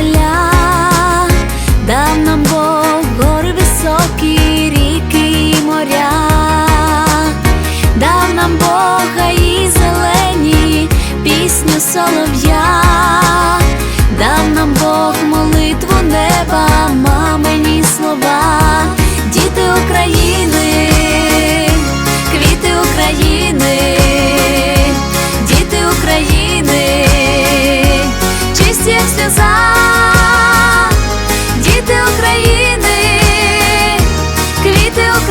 земля, дав нам Бог гори високі, ріки і моря, дав нам Бога і зелені пісню солов'я, дав нам Бог молитву неба, мамині слова.